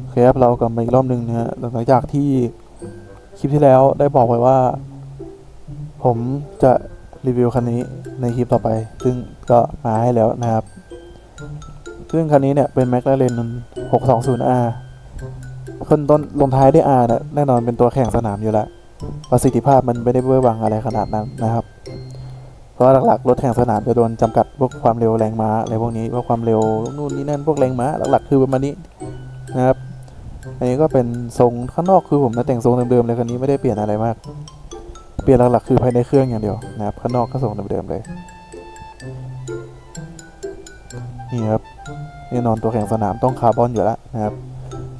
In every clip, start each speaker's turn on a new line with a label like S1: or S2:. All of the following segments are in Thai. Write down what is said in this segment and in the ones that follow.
S1: โอเคครับเรากลับมาอีกรอบหนึ่งนะฮะหลังจากที่คลิปที่แล้วได้บอกไว้ว่า ผมจะรีวิวคันนี้ในคลิปต่อไป ซึ่งก็มาให้แล้วนะครับ ซึ่งคันนี้เนี่ยเป็น McLaren 620R ขึ้นต้นลงท้ายด้วย R นะแน่นอนเป็นตัวแข่งสนามอยู่แล้วประสิทธิภาพมันไม่ได้เวอร์วังอะไรขนาดนั้นนะครับ เพราะหลักๆ รถแข่งสนามจะโดนจำกัดพวกความเร็วแรงม้าอะไรพวกนี้พวกความเร็วนู่นนี่นั่นพวกแรงม้าหลักๆ คือประมาณนี้นะครับ อันนี้ก็เป็นทรงข้างนอกคือผมนะแต่งทรงเดิมๆเลยคันนี้ไม่ได้เปลี่ยนอะไรมาก เปลี่ยนหลักๆคือภายในเครื่องอย่างเดียวนะครับข้างนอกก็ทรงเดิมๆเลยนี่ครับแน่นอนตัวแข่งสนามต้องคาร์บอนอยู่แล้วนะครับ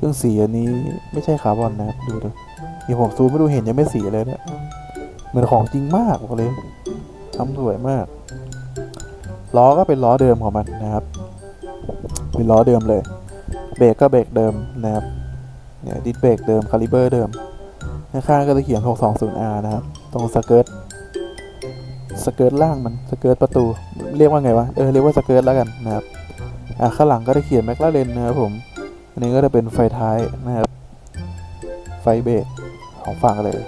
S1: ซึ่งสีอันนี้ไม่ใช่คาร์บอนนะครับดูดูนี่ผมซูมไม่ดูเห็นยังไม่สีเลยเนี่ยเหมือนของจริงมากบอกเลยทำสวยมากล้อก็เป็นล้อเดิมของมันนะครับ เป็นล้อเดิมเลย เบรกก็เบรกเดิมนะครับ เนี่ยดิสเบรกเดิมคาลิเบอร์เดิมข้างๆก็จะเขียน 620R นะครับ ตรงสเกิร์ตสเกิร์ตล่างมันสเกิร์ตประตู เรียกว่าไงวะเออเรียกว่าสเกิร์ตแล้วกันนะครับอะข้างหลังก็ได้เขียนแมคลาเรนนะครับผมอันนี้ก็จะเป็นไฟท้ายนะครับ ไฟเบรกของฝั่งเลย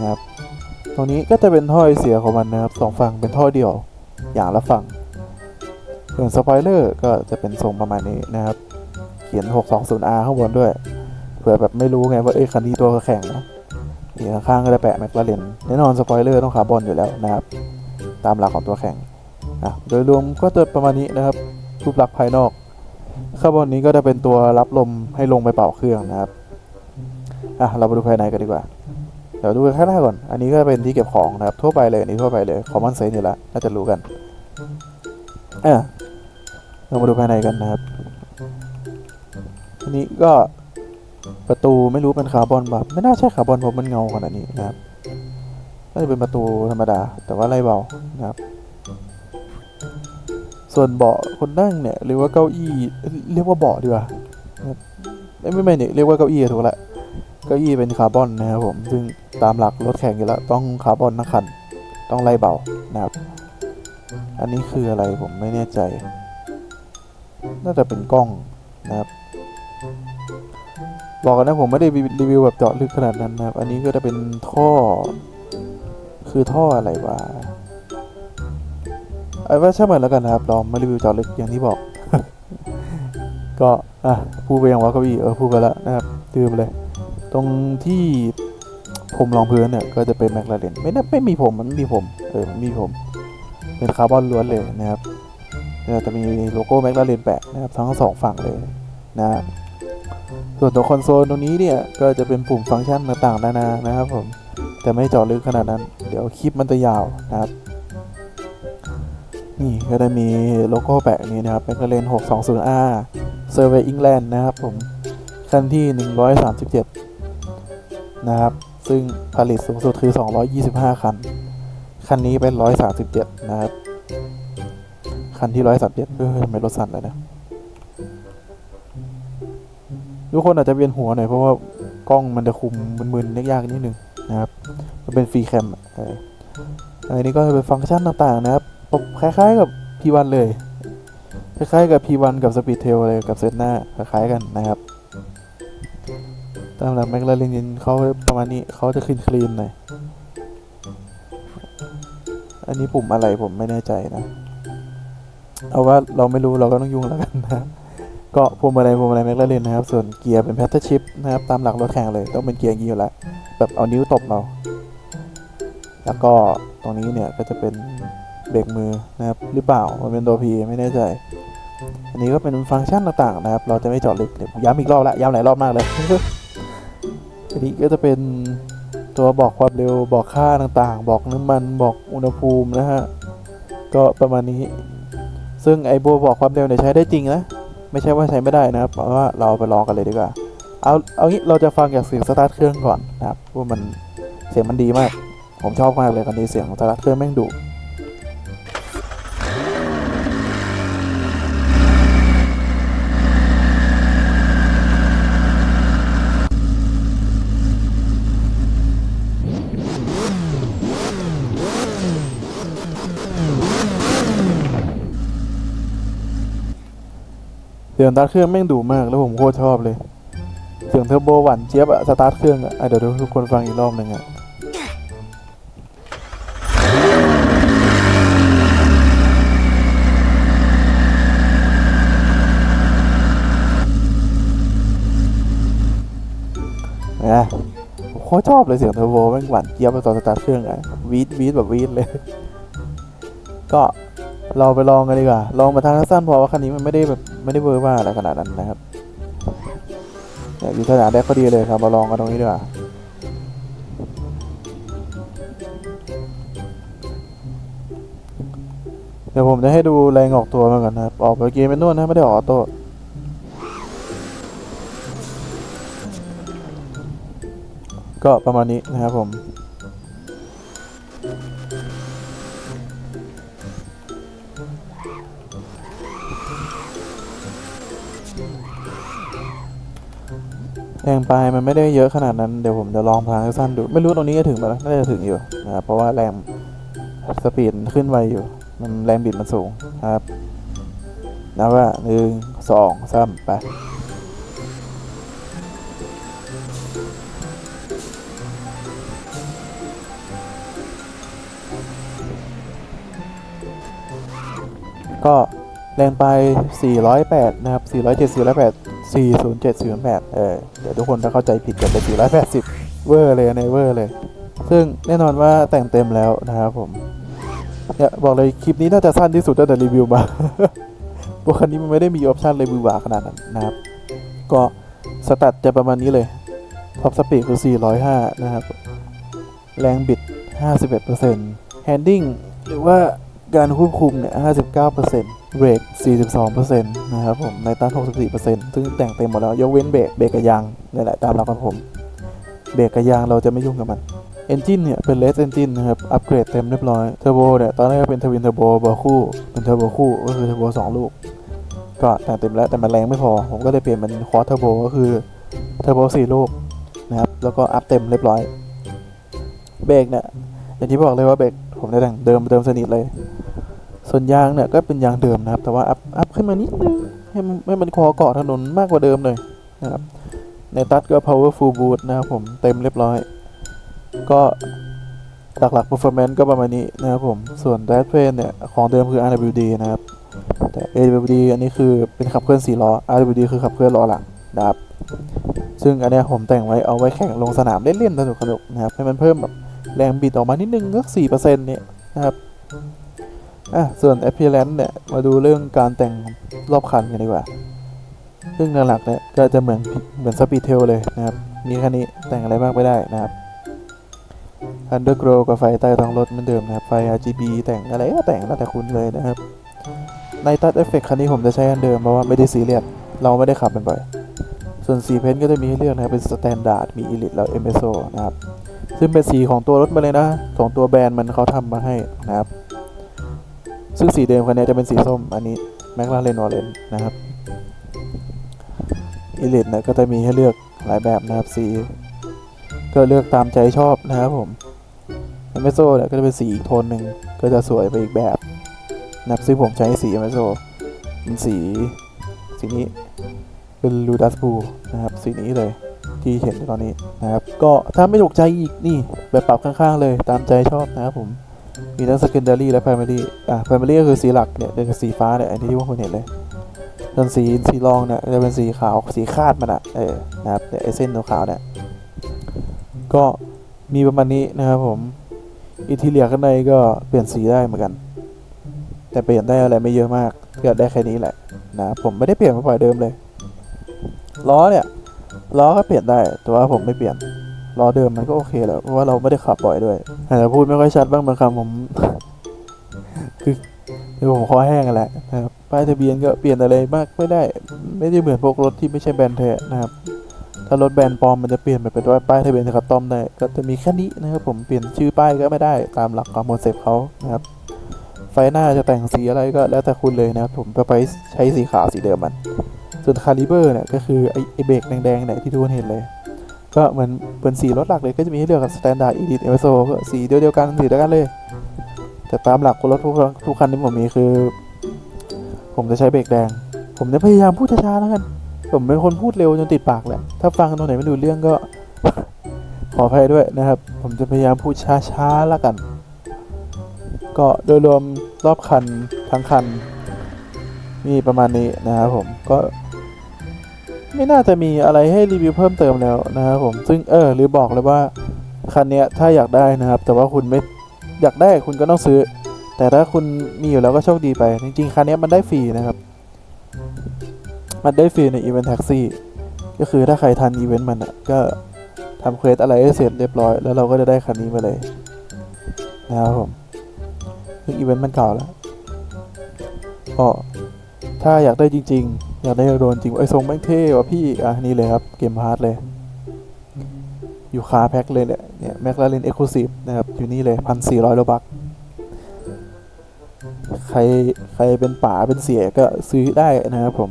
S1: นะครับตรงนี้ก็จะเป็นท่อไอเสียของมันนะครับสองฝั่งเป็นท่อเดียวอย่างละฝั่งส่วนสปอยเลอร์ก็จะเป็นทรงประมาณนี้นะครับ เขียน 620R ข้างบนด้วย เผื่อแบบไม่รู้ไงว่าเอ้ยคันนี้ตัวแข่งนะที่ข้างๆก็จะแปะแมคลาเรนแน่นอนสปอยเลอร์ต้องคาร์บอนอยู่แล้วนะครับ ตามหลักของตัวแข่งนะโดยรวมก็จะประมาณนี้นะครับรูปลักษณ์ภายนอกข้างบนนี้ก็จะเป็นตัวรับลมให้ลงไปเป่าเครื่องนะครับอะเรามาดูภายในกันดีกว่าเดี๋ยวดูข้างหน้าก่อน อันนี้ก็เป็นที่เก็บของนะครับ ทั่วไปเลยอันนี้ทั่วไปเลยคอมมอนเซนต์อยู่แล้วน่าจะรู้กันอะเรามาดูภายในกันนะครับอันนี้ก็ ประตูไม่รู้เป็นคาร์บอนแบบไม่น่าใช่คาร์บอนเพราะมันเงาขนาดนี้นะครับน่าจะเป็นประตูธรรมดา แต่ว่าไล่เบานะครับ ส่วนเบาะคนนั่งเนี่ยเรียกว่าเก้าอี้เรียกว่าเบาะดีกว่าไม่ไม่เนี่ยเรียกว่าเก้าอี้ถูกละเก้าอี้เป็นคาร์บอนนะครับผมซึ่งตามหลักรถแข่งอยู่แล้วต้องคาร์บอนทั้งคันต้องไล่เบานะครับ อันนี้คืออะไรผมไม่แน่ใจ น่าจะเป็นกล้องนะครับ บอกกันนะผมไม่ได้รีวิวแบบเจาะลึกขนาดนั้นนะครับ อันนี้ก็จะเป็นท่อ คือท่ออะไรวะเอาว่าช่างมันแล้วกันนะครับเรามารีวิวเจอลึกอย่างที่บอก ก็อะพูดไปยังว่าเก้าอี้เออพูดไปแล้วนะครับลืมเลย ตรงที่ผมรองพื้นเนี่ยก็จะเป็นแมคลาเรนไม่น่าไม่มีผมมันมีผม เออมันมีผม เป็นคาร์บอนล้วนเลยนะครับจะมีโลโก้แมคลาเรนแปะนะครับทั้งสองฝั่งเลยนะครับ ส่วนตัวคอนโซลตรงนี้เนี่ยก็จะเป็นปุ่มฟังก์ชันต่างๆนานานะครับผมแต่ไม่เจาะลึกขนาดนั้น เดี๋ยวคลิปมันจะยาวนะครับ นี่ก็จะมีโลโก้แปะนี้นะครับเป็นกระเลน 620R Survey England นะครับผมคันที่ 137 นะครับ ซึ่งผลิตสูงสุดคือ 225 คัน คันนี้เป็น 137 นะครับ คันที่ 137เออทำไมรถสั่นเลยนะ ทุกคนอาจจะเวียนหัวหน่อยเพราะว่ากล้องมันจะคุมมึนๆยากๆนิดนึงนะครับมันเป็นฟรีแคมอันนี้ก็เป็นฟังก์ชันต่างๆนะครับคล้ายๆกับ P1 เลย คล้ายๆกับ P1 กับ Speedtail เลยกับเซตหน้าคล้ายๆกันนะครับตามหลักแมคลาเรนเขาประมาณนี้เขาจะคลีนคลีนๆหน่อยอันนี้ปุ่มอะไรผมไม่แน่ใจนะ เอาว่าเราไม่รู้เราก็ต้องยุ่งแล้วกันนะ ก็พวงมาลัยพวงมาลัยแมคลาเรนนะครับ ส่วนเกียร์เป็นแพทเทิร์ชิพนะครับ ตามหลักรถแข่งเลยต้องเป็นเกียร์อย่างนี้อยู่แล้ว แบบเอานิ้วตบเรา แล้วก็ตรงนี้เนี่ยก็จะเป็นเบรกมือนะครับ หรือเปล่า มันเป็นตัว P ไม่แน่ใจ อันนี้ก็เป็นฟังก์ชันต่างๆนะครับ เราจะไม่เจาะลึกเดี๋ยวย้ำอีกรอบละย้ำหลายรอบมากเลยอันนี้ก็จะเป็นตัวบอกความเร็วบอกค่าต่างๆ บอกน้ำมันบอกอุณหภูมินะฮะก็ประมาณนี้ ซึ่งไอ้โบบอกความเร็วเนี่ยใช้ได้จริงนะ ไม่ใช่ว่าใช้ไม่ได้นะครับเพราะว่าเราไปลองกันเลยดีกว่า เอาเอางี้เราจะฟังจากเสียงสตาร์ทเครื่องก่อนนะครับว่ามันเสียงมันดีมาก ผมชอบมากเลยคันนี้เสียงสตาร์ทเครื่องแม่งดุ สียงสตาร์ทเครื่องแม่งดุมากแล้วผมโคตรชอบเลย เสียงเทอร์โบหวานเจี๊ยบอะสตาร์ทเครื่องอะอะเดี๋ยวทุกคนฟังอีกรอบหนึ่งอะนะผมโคตรชอบเลยเสียงเทอร์โบแม่งหวานเจี๊ยบตอนสตาร์ทเครื่องอะวีดวีดแบบวีดเลย ก็ เราไปลองกันดีกว่า ลองมาทางสั้นพอว่าคันนี้มันไม่ได้แบบไม่ได้เวอร์ว่าอะไรขนาดนั้นนะครับอยู่สนามแรกพอดีเลยครับ มาลองกันตรงนี้ดีกว่าเดี๋ยวผมจะให้ดูแรงออกตัวมาก่อนนะครับ ออกไปเกมเป็นนวดนะไม่ได้ออกออโต้ก็ประมาณนี้นะครับผม แรงไปมันไม่ได้เยอะขนาดนั้น เดี๋ยวผมจะลองพลางสั้นดู ไม่รู้ตรงนี้จะถึงไหมน่าจะถึงอยู่นะครับเพราะว่าแรงสปีดขึ้นไวอยู่ มันแรงบิดมันสูงครับนะว่าหนึ่งสองสามไปก็ แรงไป 408 นะครับ 407 408 407 408 เออ เดี๋ยวทุกคนถ้าเข้าใจผิดกันไป480 เวอร์เลยในเวอร์เลย ซึ่งแน่นอนว่าแต่งเต็มแล้วนะครับผมเนี่ยบอกเลยคลิปนี้น่าจะสั้นที่สุดตั้งแต่รีวิวมาพราะคันนี้มันไม่ได้มีออปชันเลยมือหวาขนาดนั้นนะครับ ก็สตัดจะประมาณนี้เลยท็อปสปีดคือ 405 นะครับ แรงบิด 51% handling หรือว่า การควบคุมเนี่ย59%เบรก42%นะครับผม ในตัน64%ซึ่งแต่งเต็มหมดแล้ว ยกเว้นเบรกเบรกกับยางนี่แหละตามหลักของผม เบรกกับยางเราจะไม่ยุ่งกับมันเอนจินเนี่ยเป็นเลสเอนจินนะครับ อัปเกรดเต็มเรียบร้อยเทอร์โบเนี่ยตอนแรกเป็นทวินเทอร์โบเบอร์คู่ เป็นเทอร์โบคู่ก็คือเทอร์โบสองลูก ก็แต่งเต็มแล้วแต่มันแรงไม่พอ ผมก็เลยเปลี่ยนเป็นควอเทอร์โบก็คือเทอร์โบสี่ลูกนะครับ แล้วก็อัพเต็มเรียบร้อย เบรกเนี่ยอย่างที่บอกเลยว่าเบรกผมได้แต่งเดิมเดิมสนิทเลย ส่วนยางเนี่ยก็เป็นยางเดิมนะครับ แต่ว่าอัพอัพขึ้นมานิดนึงให้มันให้มันคอเกาะถนนมากกว่าเดิมเลยนะครับในตัดก็ powerful boot นะครับผมเต็มเรียบร้อย ก็หลักๆ performance ก็ประมาณนี้นะครับผม ส่วน drive train เนี่ยของเดิมคือ RWD นะครับ แต่ AWD อันนี้คือเป็นขับเคลื่อน4ล้อ RWD คือขับเคลื่อนล้อหลังนะครับ ซึ่งอันนี้ผมแต่งไว้เอาไว้แข่งลงสนามเล่นๆสนุกๆนะครับ ให้มันเพิ่มแบบแรงบิดออกมานิดนึงสัก4%เนี่ยนะครับ อะส่วน appearance เนี่ย มาดูเรื่องการแต่งรอบคันกันดีกว่าซึ่งหลักๆเนี่ยก็จะเหมือนเหมือน Speed Tail เลยนะครับ มีแค่นี้แต่งอะไรมากไม่ได้นะครับ Underglow กับไฟใต้ท้องรถเหมือนเดิมนะครับ ไฟ RGB แต่งอะไรก็แต่งแล้วแต่คุณเลยนะครับ ในตัดเอฟเฟกคันนี้ผมจะใช้อันเดิมเพราะว่าไม่ได้ซีเรียสเราไม่ได้ขับมันบ่อย ส่วนสีเพนก็จะมีให้เลือกนะครับ เป็นสแตนดาร์ดมีอีลิทแล้ว MSO นะครับ ซึ่งเป็นสีของตัวรถมาเลยนะของตัวแบรนด์มันเขาทำมาให้นะครับ ซึ่งสีเดิมคันนี้จะเป็นสีส้ม อันนี้แมคลาเรนออเรนนะครับอีลิทนี่ยก็จะมีให้เลือกหลายแบบนะครับสีก็เลือกตามใจชอบนะครับผมเอเมโซเนี่ยก็จะเป็นสีอีกโทนหนึ่งก็จะสวยไปอีกแบบนะครับซึ่งผมใช้สีเอเมโซเป็นสีสีนี้เป็นลูดัสบูนะครับสีนี้เลยที่เห็นในตอนนี้นะครับ ก็ถ้าไม่ถูกใจอีกนี่แบบปรับข้างๆเลยตามใจชอบนะครับผม มีทั้ง secondary และ primary อะ primary ก็คือสีหลักเนี่ยเป็นสีฟ้าเนี่ยอันนี้ที่พวกคุณเห็นเลยส่วนสีสีรองเนี่ยจะเป็นสีขาวสีคาดมันอะเออนะครับเนี่ยไอเส้นขาวเนี่ยก็มีประมาณนี้นะครับผมอินทีเลียข้างในก็เปลี่ยนสีได้เหมือนกัน แต่เปลี่ยนได้อะไรไม่เยอะมากก็ได้แค่นี้แหละนะผมไม่ได้เปลี่ยนมาปล่อยเดิมเลยล้อเนี่ยล้อก็เปลี่ยนได้แต่ว่าผมไม่เปลี่ยน ล้อเดิมมันก็โอเคแหล้วเพราะว่าเราไม่ได้ขับบ่อยด้วยอาจจะพูดไม่ค่อยชัดบ้างบางคำผมคือคือผมคอแห้งกันแหละนะครับป้ายทะเบียนก็เปลี่ยนอะไรมากไม่ได้ ไม่ได้เหมือนพวกรถที่ไม่ใช่แบรนด์แท้นะครับ ถ้ารถแบรนด์ปลอมมันจะเปลี่ยนไปเป็นว่าป้ายทะเบียนคัสตอมได้ก็จะมีแค่นี้นะครับผมเปลี่ยนชื่อป้ายก็ไม่ได้ตามหลักของโมเสกเขานะครับไฟหน้าจะแต่งสีอะไรก็แล้วแต่คุณเลยนะครับผมจะไปใช้สีขาวสีเดิมมัน ส่วนคาลิเบอร์เนี่ยก็คือไอไอเบรกแดงๆเนี่ยที่ทุกคนเห็นเลย ก็เหมือนเป็นสีรถหลักเลยก็จะมีให้เลือกกับ Standard Elite e v e r s o ก็สีเดียวกันสีเดียวกันเลย แต่ตามหลักรถทุกทุกคันที่ผมมีคือ ผมจะใช้เบรกแดง ผมจะพยายามพูดช้าๆแล้วกัน ผมเป็นคนพูดเร็วจนติดปากแหละ ถ้าฟังตรงไหนไม่รู้เรื่องก็ขออภัยด้วยนะครับ ผมจะพยายามพูดช้าๆและกัน ก็โดยรวมรอบคันทั้งคัน มีประมาณนี้นะครับผมก็ ไม่น่าจะมีอะไรให้รีวิวเพิ่มเติมแล้วนะครับผม ซึ่งเออหรือบอกเลยว่าคันนี้ถ้าอยากได้นะครับ แต่ว่าคุณไม่อยากได้คุณก็ต้องซื้อ แต่ถ้าคุณมีอยู่แล้วก็โชคดีไป จริงๆคันนี้มันได้ฟรีนะครับ มันได้ฟรีในอีเวนต์แท็กซี่ก็คือถ้าใครทันอีเวนต์มันอะก็ทำเควสอะไรให้เสร็จเรียบร้อย แล้วเราก็จะได้คันนี้มาเลยนะครับผมซึ่งอีเวนต์มันเก่าแล้วก็ถ้าอยากได้จริง ๆ อยากได้โดนจริงไอ้ทรงแม่งเท่ว่ะพี่ อะ นี่เลยครับ เกมพาร์ทเลย อยู่คาแพ็คเลยเนี่ยเนี่ยแม็กลาเรนเอ็กซ์คลูซีฟนะครับ อยู่นี่เลยพันสี่ร้อยโลบักใครใครเป็นป๋าเป็นเสียก็ซื้อได้นะครับผม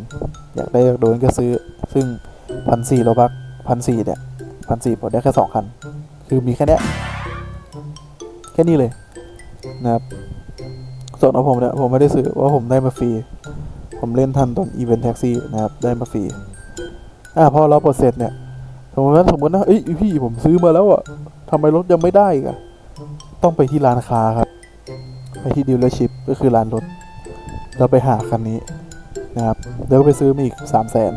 S1: อยากได้โดนก็ซื้อ ซึ่งพันสี่โลบักพันสี่เนี่ยพันสี่ผมได้แค่สองคัน คือมีแค่เนี้ยแค่นี้เลยนะครับส่วนของผมเนี่ยผมไม่ได้ซื้อเพราะผมได้มาฟรี ผมเล่นทันตอนอีเวนต์แท็กซี่นะครับได้มาฟรีอ่าพอเราปลดเสร็จเนี่ยสมมติว่าสมมตินะเอ้ยพี่ผมซื้อมาแล้วอะทำไมรถยังไม่ได้กอะต้องไปที่ร้านค้าครับ ไปที่ดีลเลอร์ชิพก็คือร้านรถ เราไปหาคันนี้นะครับแล้วก็ไปซื้อมาอีกสามแสน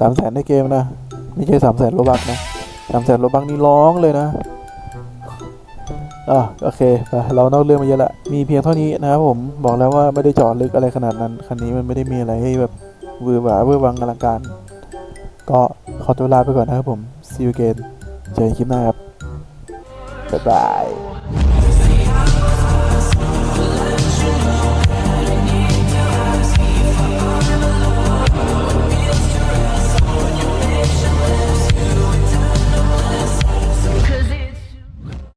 S1: สามแสนในเกมนะ ไม่ใช่สามแสนโลบักนะสามแสนโลบักนี่ร้องเลยนะ อะโอเคไปเรานอกเรื่องมาเยอะละมีเพียงเท่านี้นะครับผมบอกแล้วว่าไม่ได้จอดลึกอะไรขนาดนั้นคันนี้มันไม่ได้มีอะไรให้แบบวือหวาเวอร์วังอลังการ ก็ขอตัวลาไปก่อนนะครับผม see you again เจอกันคลิปหน้าครับบ๊ายบาย